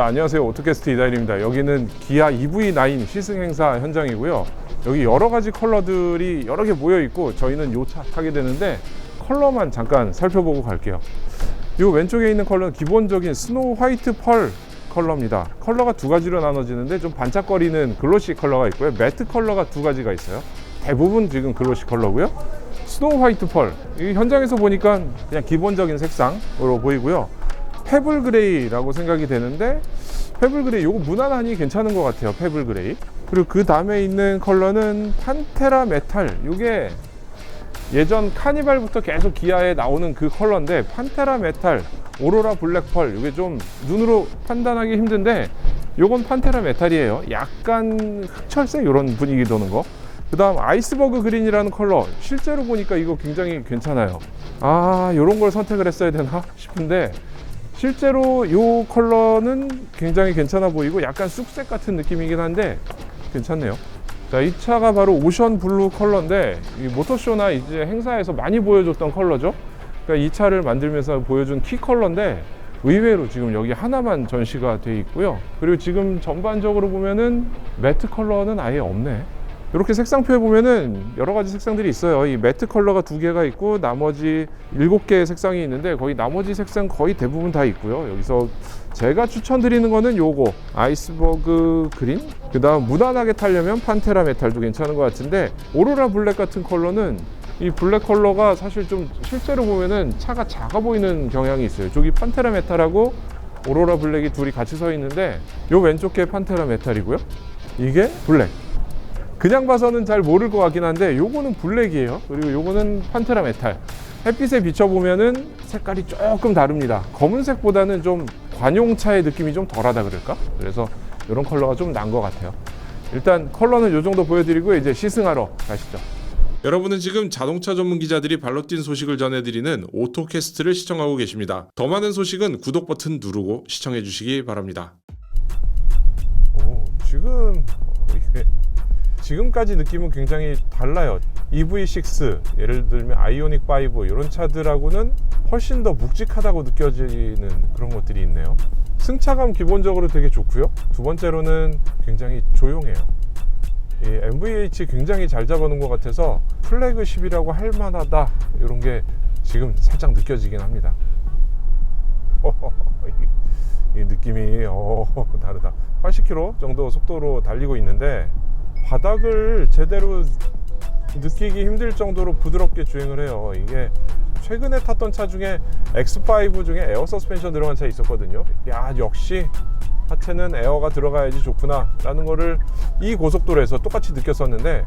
자 안녕하세요. 오토캐스트 이다일입니다. 여기는 기아 EV9 시승 행사 현장이고요. 여기 여러 가지 컬러들이 여러 개 모여 있고 저희는 요 차 타게 되는데 컬러만 잠깐 살펴보고 갈게요. 요 왼쪽에 있는 컬러는 기본적인 스노우 화이트 펄 컬러입니다. 컬러가 두 가지로 나눠지는데 좀 반짝거리는 글로시 컬러가 있고요. 매트 컬러가 두 가지가 있어요. 대부분 지금 글로시 컬러고요. 스노우 화이트 펄. 이 현장에서 보니까 그냥 기본적인 색상으로 보이고요 페블 그레이라고 생각이 되는데 페블 그레이 요거 무난하니 괜찮은 것 같아요 페블 그레이. 그리고 그 다음에 있는 컬러는 판테라 메탈. 요게 예전 카니발부터 계속 기아에 나오는 그 컬러인데 판테라 메탈 오로라 블랙펄. 이게 좀 눈으로 판단하기 힘든데 요건 판테라 메탈이에요. 약간 흑철색 이런 분위기 도는 거. 그 다음 아이스버그 그린이라는 컬러. 실제로 보니까 이거 굉장히 괜찮아요. 아 요런 걸 선택을 했어야 되나 싶은데 실제로 이 컬러는 굉장히 괜찮아 보이고 약간 쑥색 같은 느낌이긴 한데 괜찮네요. 자, 이 차가 바로 오션 블루 컬러인데 이 모터쇼나 이제 행사에서 많이 보여줬던 컬러죠. 그러니까 이 차를 만들면서 보여준 키 컬러인데 의외로 지금 여기 하나만 전시가 돼 있고요. 그리고 지금 전반적으로 보면은 매트 컬러는 아예 없네. 이렇게 색상표에 보면은 여러 가지 색상들이 있어요. 이 매트 컬러가 두 개가 있고 나머지 일곱 개의 색상이 있는데 거의 나머지 색상 거의 대부분 다 있고요. 여기서 제가 추천드리는 거는 요거 아이스버그 그린 그다음 무난하게 타려면 판테라 메탈도 괜찮은 것 같은데 오로라 블랙 같은 컬러는 이 블랙 컬러가 사실 좀 실제로 보면은 차가 작아 보이는 경향이 있어요. 저기 판테라 메탈하고 오로라 블랙이 둘이 같이 서 있는데 요 왼쪽 게 판테라 메탈이고요. 이게 블랙. 그냥 봐서는 잘 모를 것 같긴 한데 요거는 블랙이에요. 그리고 요거는 판테라 메탈. 햇빛에 비춰보면은 색깔이 조금 다릅니다. 검은색보다는 좀 관용차의 느낌이 좀 덜하다 그럴까? 그래서 이런 컬러가 좀 난 것 같아요. 일단 컬러는 요 정도 보여드리고 이제 시승하러 가시죠. 여러분은 지금 자동차 전문 기자들이 발로 뛴 소식을 전해드리는 오토캐스트를 시청하고 계십니다. 더 많은 소식은 구독 버튼 누르고 시청해 주시기 바랍니다. 오, 지금 이게 지금까지 느낌은 굉장히 달라요. EV6 예를 들면 아이오닉 5 이런 차들하고는 훨씬 더 묵직하다고 느껴지는 그런 것들이 있네요. 승차감 기본적으로 되게 좋고요. 두 번째로는 굉장히 조용해요. 이 MVH 굉장히 잘 잡아놓은 것 같아서 플래그십이라고 할 만하다 이런 게 지금 살짝 느껴지긴 합니다. 이, 이 느낌이 어, 다르다. 80km 정도 속도로 달리고 있는데 바닥을 제대로 느끼기 힘들 정도로 부드럽게 주행을 해요. 이게 최근에 탔던 차 중에 X5 중에 에어 서스펜션 들어간 차 있었거든요. 야, 역시 하체는 에어가 들어가야지 좋구나 라는 거를 이 고속도로에서 똑같이 느꼈었는데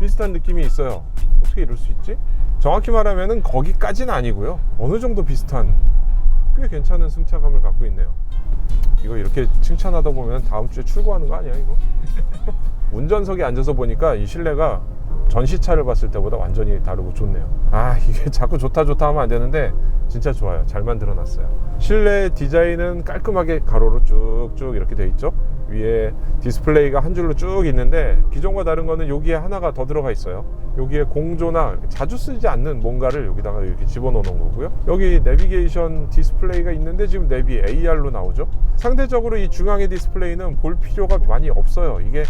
비슷한 느낌이 있어요. 어떻게 이럴 수 있지? 정확히 말하면 거기까지는 아니고요. 어느 정도 비슷한 꽤 괜찮은 승차감을 갖고 있네요. 이거 이렇게 칭찬하다 보면 다음 주에 출고하는 거 아니야 이거? 운전석에 앉아서 보니까 이 실내가 전시차를 봤을 때보다 완전히 다르고 좋네요. 아 이게 자꾸 좋다 좋다 하면 안 되는데 진짜 좋아요. 잘 만들어 놨어요. 실내 디자인은 깔끔하게 가로로 쭉쭉 이렇게 돼 있죠. 위에 디스플레이가 한 줄로 쭉 있는데 기존과 다른 거는 여기에 하나가 더 들어가 있어요. 여기에 공조나 자주 쓰지 않는 뭔가를 여기다가 이렇게 집어넣어 놓은 거고요. 여기 내비게이션 디스플레이가 있는데 지금 내비 AR로 나오죠. 상대적으로 이 중앙의 디스플레이는 볼 필요가 많이 없어요. 이게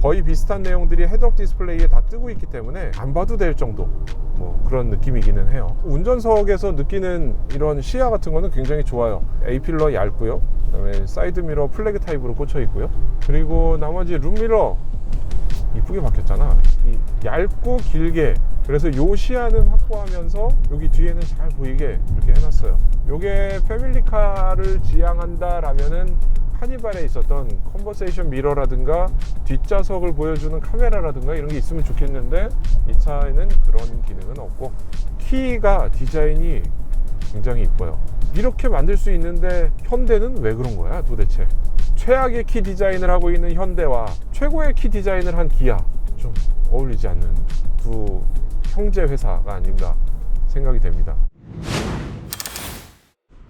거의 비슷한 내용들이 헤드업 디스플레이에 다 뜨고 있기 때문에 안 봐도 될 정도 뭐 그런 느낌이기는 해요 운전석에서 느끼는 이런 시야 같은 거는 굉장히 좋아요 A필러 얇고요 그 다음에 사이드 미러 플래그 타입으로 꽂혀 있고요 그리고 나머지 룸미러 이쁘게 바뀌었잖아. 이 얇고 길게. 그래서 요 시야는 확보하면서 여기 뒤에는 잘 보이게 이렇게 해놨어요. 요게 패밀리카를 지향한다 라면은 카니발에 있었던 컨버세이션 미러라든가 뒷좌석을 보여주는 카메라라든가 이런 게 있으면 좋겠는데 이 차에는 그런 기능은 없고 키가 디자인이 굉장히 이뻐요. 이렇게 만들 수 있는데 현대는 왜 그런 거야 도대체 최악의 키 디자인을 하고 있는 현대와 최고의 키 디자인을 한 기아 좀 어울리지 않는 두 형제 회사가 아닌가 생각이 됩니다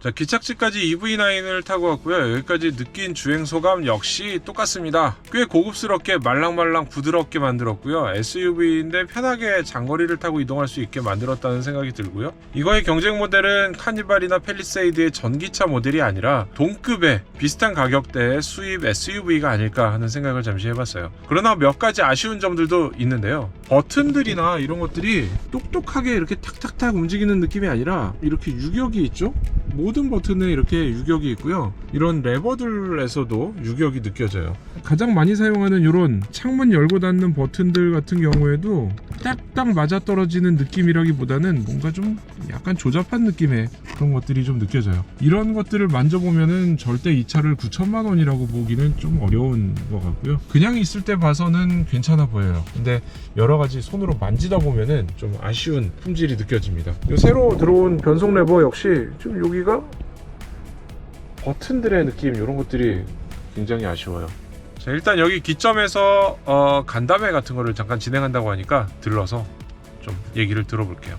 자 기착지까지 EV9을 타고 왔고요. 여기까지 느낀 주행 소감 역시 똑같습니다. 꽤 고급스럽게 말랑말랑 부드럽게 만들었고요. SUV인데 편하게 장거리를 타고 이동할 수 있게 만들었다는 생각이 들고요. 이거의 경쟁 모델은 카니발이나 펠리세이드의 전기차 모델이 아니라 동급의 비슷한 가격대의 수입 SUV가 아닐까 하는 생각을 잠시 해봤어요. 그러나 몇 가지 아쉬운 점들도 있는데요. 버튼들이나 이런 것들이 똑똑하게 이렇게 탁탁탁 움직이는 느낌이 아니라 이렇게 유격이 있죠 모든 버튼에 이렇게 유격이 있고요. 이런 레버들에서도 유격이 느껴져요. 가장 많이 사용하는 이런 창문 열고 닫는 버튼들 같은 경우에도 딱딱 맞아 떨어지는 느낌이라기보다는 뭔가 좀 약간 조잡한 느낌의 그런 것들이 좀 느껴져요. 이런 것들을 만져보면은 절대 이 차를 9천만 원이라고 보기는 좀 어려운 것 같고요. 그냥 있을 때 봐서는 괜찮아 보여요. 근데 여러 가지 손으로 만지다 보면은 좀 아쉬운 품질이 느껴집니다. 이 새로 들어온 변속 레버 역시 좀 여기가 버튼들의 느낌 이런 것들이 굉장히 아쉬워요. 자 일단 여기 기점에서 어, 간담회 같은 거를 잠깐 진행한다고 하니까 들러서 좀 얘기를 들어볼게요.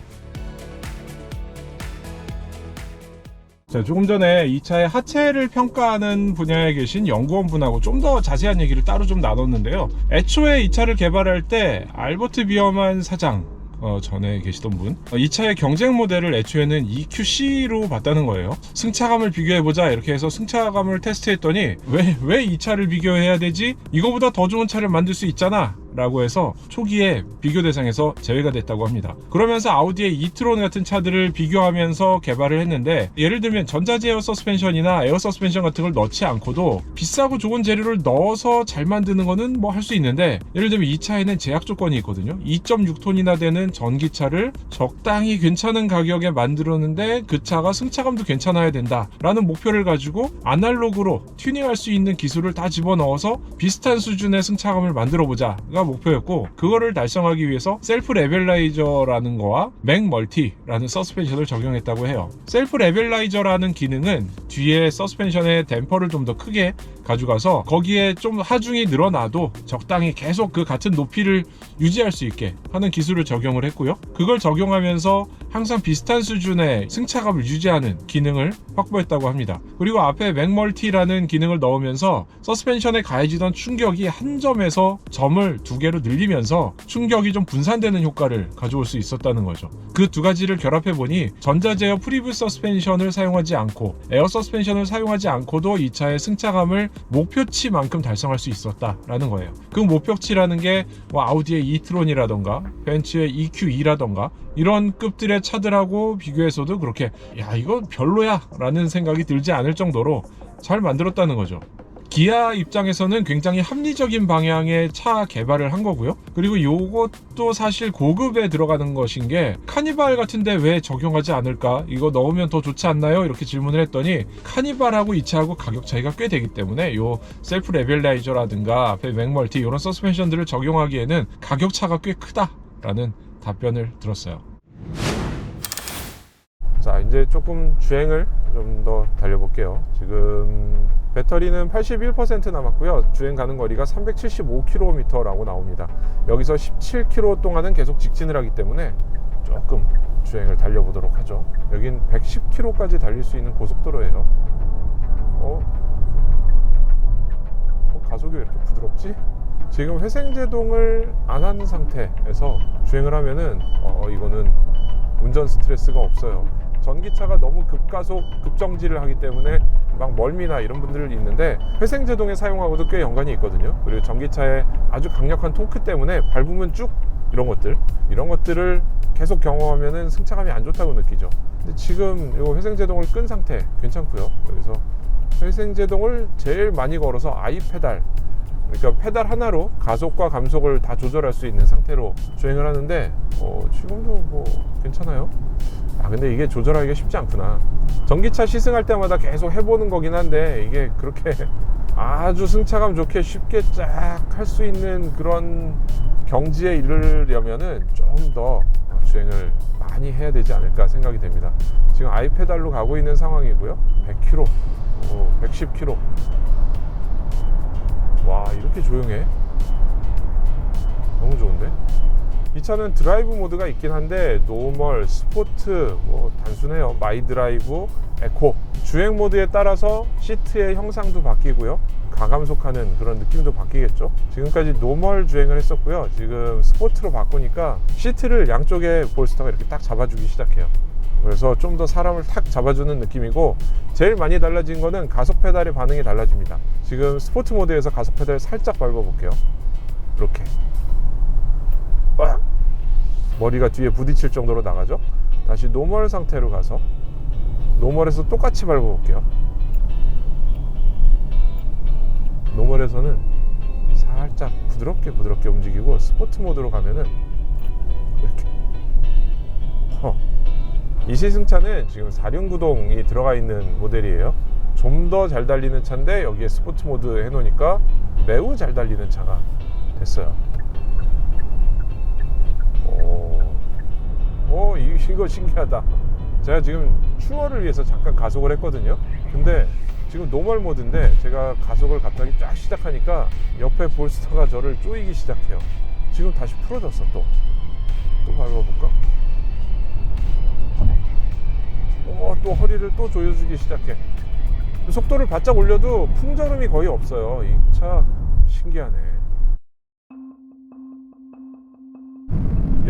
자, 조금 전에 이 차의 하체를 평가하는 분야에 계신 연구원분하고 좀 더 자세한 얘기를 따로 좀 나눴는데요. 애초에 이 차를 개발할 때 알버트 비어만 사장 어, 전에 계시던 분. 어, 이 차의 경쟁 모델을 애초에는 EQC로 봤다는 거예요. 승차감을 비교해보자 이렇게 해서 승차감을 테스트했더니 왜, 왜 이 차를 비교해야 되지? 이거보다 더 좋은 차를 만들 수 있잖아. 라고 해서 초기에 비교 대상에서 제외가 됐다고 합니다. 그러면서 아우디의 이트론 같은 차들을 비교하면서 개발을 했는데 예를 들면 전자제 에어 서스펜션이나 에어 서스펜션 같은 걸 넣지 않고도 비싸고 좋은 재료를 넣어서 잘 만드는 거는 뭐 할 수 있는데 예를 들면 이 차에는 제약 조건이 있거든요. 2.6톤이나 되는 전기차를 적당히 괜찮은 가격에 만들었는데 그 차가 승차감도 괜찮아야 된다라는 목표를 가지고 아날로그로 튜닝할 수 있는 기술을 다 집어넣어서 비슷한 수준의 승차감을 만들어 보자가 목표였고 그거를 달성하기 위해서 셀프 레벨라이저라는 거와 맥 멀티라는 서스펜션을 적용했다고 해요. 셀프 레벨라이저라는 기능은 뒤에 서스펜션의 댐퍼를 좀 더 크게 가져가서 거기에 좀 하중이 늘어나도 적당히 계속 그 같은 높이를 유지할 수 있게 하는 기술을 적용을 했고요. 그걸 적용하면서 항상 비슷한 수준의 승차감을 유지하는 기능을 확보했다고 합니다. 그리고 앞에 맥멀티라는 기능을 넣으면서 서스펜션에 가해지던 충격이 한 점에서 점을 두 개로 늘리면서 충격이 좀 분산되는 효과를 가져올 수 있었다는 거죠. 그 두 가지를 결합해 보니 전자제어 프리브 서스펜션을 사용하지 않고 에어 서스펜션을 사용하지 않고도 이 차의 승차감을 목표치만큼 달성할 수 있었다라는 거예요. 그 목표치라는 게 뭐 아우디의 이트론이라던가 벤츠의 EQE라던가 이런 급들의 차들하고 비교해서도 그렇게 야 이거 별로야 라는 생각이 들지 않을 정도로 잘 만들었다는 거죠. 기아 입장에서는 굉장히 합리적인 방향의 차 개발을 한 거고요. 그리고 이것도 사실 고급에 들어가는 것인 게 카니발 같은데 왜 적용하지 않을까? 이거 넣으면 더 좋지 않나요? 이렇게 질문을 했더니 카니발하고 이 차하고 가격 차이가 꽤 되기 때문에 요 셀프 레벨라이저라든가 앞에 맥멀티 이런 서스펜션들을 적용하기에는 가격 차가 꽤 크다라는 답변을 들었어요. 자 이제 조금 주행을 좀 더 달려볼게요 지금 배터리는 81% 남았고요 주행 가는 거리가 375km라고 나옵니다 여기서 17km 동안은 계속 직진을 하기 때문에 조금 주행을 달려보도록 하죠 여긴 110km까지 달릴 수 있는 고속도로예요 어? 어 가속이 왜 이렇게 부드럽지? 지금 회생제동을 안 한 상태에서 주행을 하면은 어 이거는 운전 스트레스가 없어요. 전기차가 너무 급가속, 급정지를 하기 때문에 막 멀미나 이런 분들 있는데 회생제동에 사용하고도 꽤 연관이 있거든요. 그리고 전기차의 아주 강력한 토크 때문에 밟으면 쭉 이런 것들, 이런 것들을 계속 경험하면은 승차감이 안 좋다고 느끼죠. 근데 지금 이 회생제동을 끈 상태 괜찮고요. 여기서 회생제동을 제일 많이 걸어서 아이 페달 그러니까 페달 하나로 가속과 감속을 다 조절할 수 있는 상태로 주행을 하는데 어, 지금도 뭐 괜찮아요. 아 근데 이게 조절하기가 쉽지 않구나. 전기차 시승할 때마다 계속 해보는 거긴 한데 이게 그렇게 아주 승차감 좋게 쉽게 쫙 할 수 있는 그런 경지에 이르려면은 좀 더 주행을 많이 해야 되지 않을까 생각이 됩니다. 지금 아이페달로 가고 있는 상황이고요. 100km, 어, 110km. 와 이렇게 조용해? 너무 좋은데? 이이 차는 드라이브 모드가 있긴 한데 노멀, 스포트, 뭐 단순해요. 마이 드라이브, 에코. 주행 모드에 따라서 시트의 형상도 바뀌고요. 가감속하는 그런 느낌도 바뀌겠죠. 지금까지 노멀 주행을 했었고요. 지금 스포트로 바꾸니까 시트를 양쪽에 볼스터가 이렇게 딱 잡아주기 시작해요. 그래서 좀 더 사람을 탁 잡아주는 느낌이고 제일 많이 달라진 거는 가속 페달의 반응이 달라집니다. 지금 스포츠 모드에서 가속 페달 살짝 밟아볼게요. 이렇게. 빡! 머리가 뒤에 부딪힐 정도로 나가죠. 다시 노멀 상태로 가서 노멀에서 똑같이 밟아볼게요. 노멀에서는 살짝 부드럽게 부드럽게 움직이고 스포츠 모드로 가면은 이렇게 허. 이 시승차는 지금 4륜구동이 들어가 있는 모델이에요. 좀 더 잘 달리는 차인데 여기에 스포츠 모드 해놓으니까 매우 잘 달리는 차가 됐어요. 오, 오 이- 이거 신기하다. 제가 지금 추월을 위해서 잠깐 가속을 했거든요. 근데 지금 노멀 모드인데 제가 가속을 갑자기 쫙 시작하니까 옆에 볼스터가 저를 쪼이기 시작해요. 지금 다시 풀어졌어 또. 또 밟아볼까? 어, 또 허리를 또 조여주기 시작해. 속도를 바짝 올려도 풍절음이 거의 없어요. 이 차 신기하네.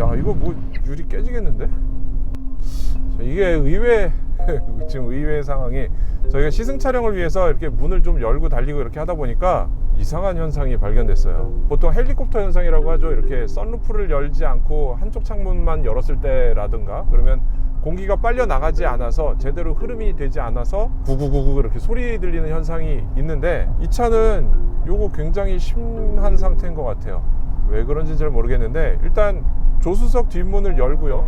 야, 이거 뭐 유리 깨지겠는데? 자, 이게 의외 지금 의외 상황이 저희가 시승 촬영을 위해서 이렇게 문을 좀 열고 달리고 이렇게 하다 보니까 이상한 현상이 발견됐어요. 보통 헬리콥터 현상이라고 하죠. 이렇게 썬루프를 열지 않고 한쪽 창문만 열었을 때라든가 그러면 공기가 빨려 나가지 않아서 제대로 흐름이 되지 않아서 구구구구 이렇게 소리 들리는 현상이 있는데 이 차는 요거 굉장히 심한 상태인 것 같아요. 왜 그런지 잘 모르겠는데 일단 조수석 뒷문을 열고요.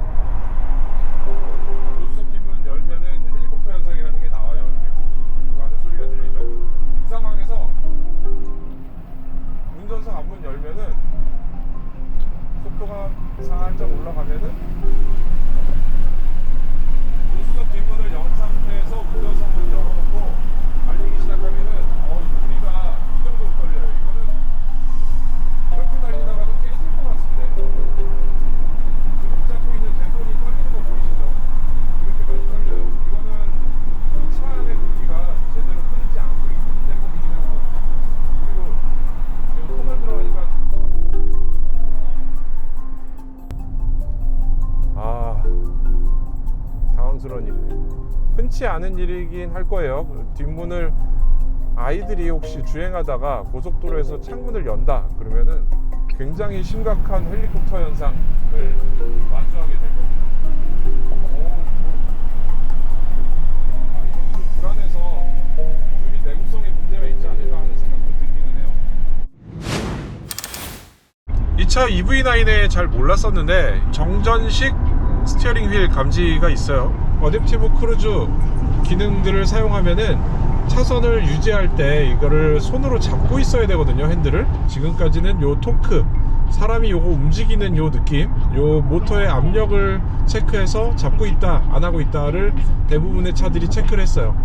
조수석 뒷문 열면은 헬리콥터 현상이라는 게 나와요. 이렇게 소리가 들리죠? 이 상황에서 운전석 앞문 열면은 속도가 살짝 올라가면은 않은 일이긴 할 거예요. 뒷문을 아이들이 혹시 주행하다가 고속도로에서 창문을 연다 그러면은 굉장히 심각한 헬리콥터 현상을 마주하게 될 겁니다. 어, 아, 이건 좀 불안해서 유리 내구성에 문제가 있지 않을까 하는 생각도 들기는 해요. 이 차 EV9에 잘 몰랐었는데 정전식 스티어링 휠 감지가 있어요. 어댑티브 크루즈 기능들을 사용하면은 차선을 유지할 때 이거를 손으로 잡고 있어야 되거든요 핸들을. 지금까지는 요 토크 사람이 요거 움직이는 요 느낌 요 모터의 압력을 체크해서 잡고 있다 안 하고 있다를 대부분의 차들이 체크를 했어요.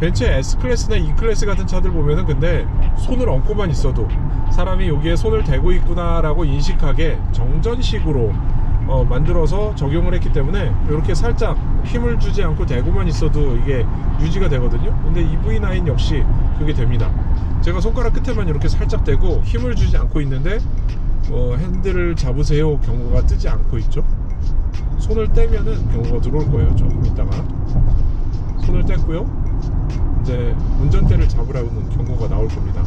벤츠 S클래스나 E클래스 같은 차들 보면은 근데 손을 얹고만 있어도 사람이 여기에 손을 대고 있구나 라고 인식하게 정전식으로 어, 만들어서 적용을 했기 때문에 이렇게 살짝 힘을 주지 않고 대고만 있어도 이게 유지가 되거든요. 근데 EV9 역시 그게 됩니다. 제가 손가락 끝에만 이렇게 살짝 대고 힘을 주지 않고 있는데 어, 핸들을 잡으세요. 경고가 뜨지 않고 있죠. 손을 떼면은 경고가 들어올 거예요. 조금 있다가. 손을 뗐고요. 이제 운전대를 잡으라는 경고가 나올 겁니다.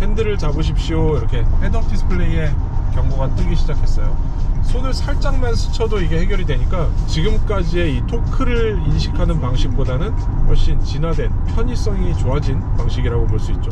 핸들을 잡으십시오. 이렇게 헤드업 디스플레이에 경고가 뜨기 시작했어요. 손을 살짝만 스쳐도 이게 해결이 되니까 지금까지의 이 토크를 인식하는 방식보다는 훨씬 진화된 편의성이 좋아진 방식이라고 볼 수 있죠.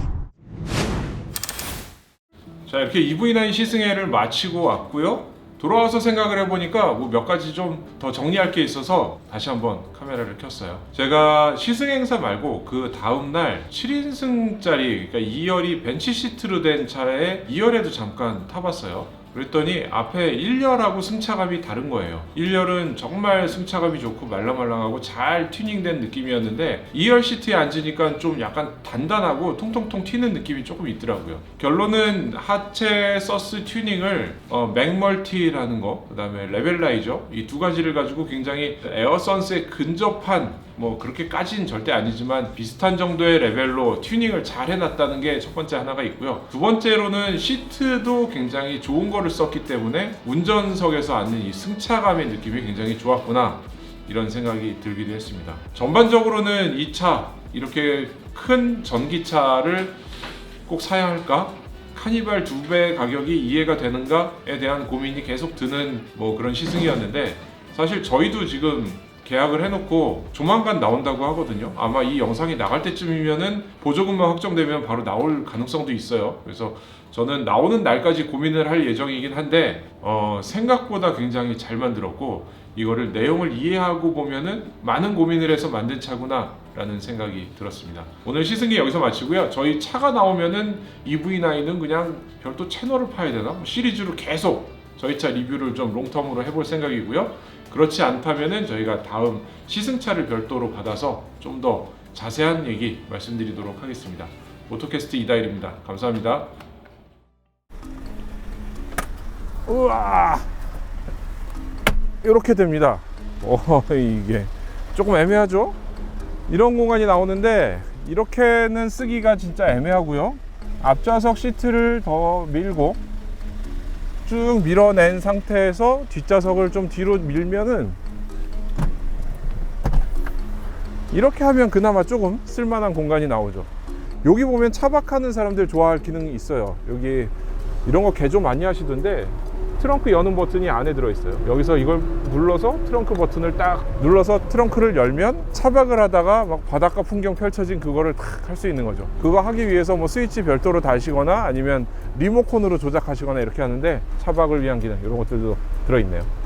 자 이렇게 EV9 시승회를 마치고 왔고요 돌아와서 생각을 해보니까 뭐 몇 가지 좀 더 정리할 게 있어서 다시 한번 카메라를 켰어요. 제가 시승 행사 말고 그 다음 날 7인승짜리 그러니까 2열이 벤치 시트로 된 차에 2열에도 잠깐 타봤어요. 그랬더니 앞에 1열하고 승차감이 다른 거예요. 1열은 정말 승차감이 좋고 말랑말랑하고 잘 튜닝된 느낌이었는데 2열 시트에 앉으니까 좀 약간 단단하고 통통통 튀는 느낌이 조금 있더라고요. 결론은 하체 서스 튜닝을 어, 맥멀티라는 거, 그다음에 레벨라이저 이 두 가지를 가지고 굉장히 에어선스에 근접한 뭐 그렇게까지는 절대 아니지만 비슷한 정도의 레벨로 튜닝을 잘 해놨다는 게 첫 번째 하나가 있고요. 두 번째로는 시트도 굉장히 좋은 거를 썼기 때문에 운전석에서 앉는 이 승차감의 느낌이 굉장히 좋았구나 이런 생각이 들기도 했습니다. 전반적으로는 이 차 이렇게 큰 전기차를 꼭 사야 할까? 카니발 두 배 가격이 이해가 되는가에 대한 고민이 계속 드는 뭐 그런 시승이었는데 사실 저희도 지금 계약을 해놓고 조만간 나온다고 하거든요. 아마 이 영상이 나갈 때쯤이면은 보조금만 확정되면 바로 나올 가능성도 있어요. 그래서 저는 나오는 날까지 고민을 할 예정이긴 한데 어, 생각보다 굉장히 잘 만들었고 이거를 내용을 이해하고 보면은 많은 고민을 해서 만든 차구나 라는 생각이 들었습니다. 오늘 시승기 여기서 마치고요. 저희 차가 나오면은 EV9은 그냥 별도 채널을 파야 되나? 뭐 시리즈로 계속 저희 차 리뷰를 좀 롱텀으로 해볼 생각이고요. 그렇지 않다면은 저희가 다음 시승차를 별도로 받아서 좀 더 자세한 얘기 말씀드리도록 하겠습니다. 오토캐스트 이다일입니다. 감사합니다. 우와 이렇게 됩니다. 어 이게 조금 애매하죠? 이런 공간이 나오는데 이렇게는 쓰기가 진짜 애매하고요. 앞좌석 시트를 더 밀고 쭉 밀어낸 상태에서 뒷좌석을 좀 뒤로 밀면은 이렇게 하면 그나마 조금 쓸만한 공간이 나오죠. 여기 보면 차박하는 사람들 좋아할 기능이 있어요. 여기 이런 거 개조 많이 하시던데 트렁크 여는 버튼이 안에 들어있어요. 여기서 이걸 눌러서 트렁크 버튼을 딱 눌러서 트렁크를 열면 차박을 하다가 막 바닷가 풍경 펼쳐진 그거를 탁 할 수 있는 거죠. 그거 하기 위해서 뭐 스위치 별도로 다시거나 아니면 리모컨으로 조작하시거나 이렇게 하는데 차박을 위한 기능 이런 것들도 들어있네요.